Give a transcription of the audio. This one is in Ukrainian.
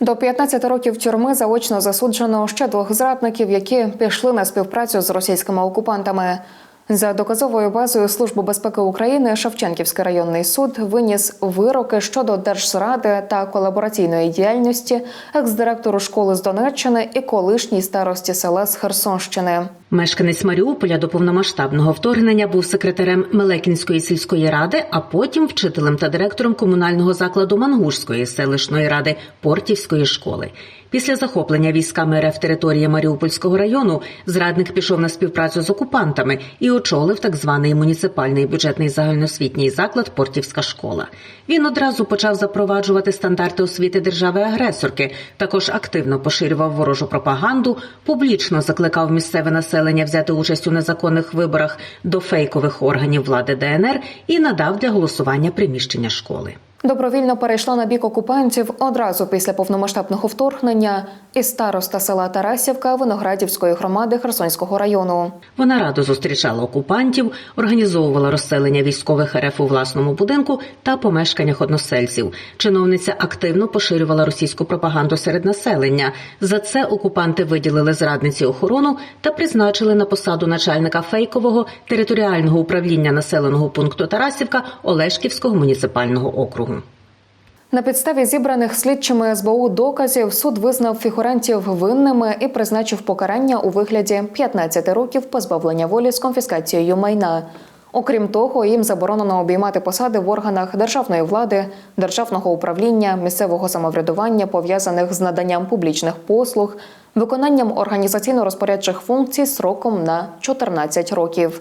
До 15 років тюрми заочно засуджено ще двох зрадників, які пішли на співпрацю з російськими окупантами. За доказовою базою Служби безпеки України Шевченківський районний суд виніс вироки щодо держзради та колабораційної діяльності екс-директору школи з Донеччини і колишній старості села з Херсонщини. Мешканець Маріуполя до повномасштабного вторгнення був секретарем Мелекінської сільської ради, а потім вчителем та директором комунального закладу Мангушської селищної ради Портівської школи. Після захоплення військами РФ території Маріупольського району зрадник пішов на співпрацю з окупантами і очолив так званий муніципальний бюджетний загальноосвітній заклад Портівська школа. Він одразу почав запроваджувати стандарти освіти держави-агресорки, також активно поширював ворожу пропаганду, публічно закликав місцеве населення взяти участь у незаконних виборах до фейкових органів влади ДНР і надав для голосування приміщення школи. Добровільно перейшла на бік окупантів одразу після повномасштабного вторгнення і староста села Тарасівка Виноградівської громади Херсонського району. Вона радо зустрічала окупантів, організовувала розселення військових РФ у власному будинку та помешканнях односельців. Чиновниця активно поширювала російську пропаганду серед населення. За це окупанти виділили зрадниці охорону та призначили на посаду начальника фейкового територіального управління населеного пункту Тарасівка Олешківського муніципального округу. На підставі зібраних слідчими СБУ доказів суд визнав фігурантів винними і призначив покарання у вигляді 15 років позбавлення волі з конфіскацією майна. Окрім того, їм заборонено обіймати посади в органах державної влади, державного управління, місцевого самоврядування, пов'язаних з наданням публічних послуг, виконанням організаційно-розпорядчих функцій сроком на 14 років.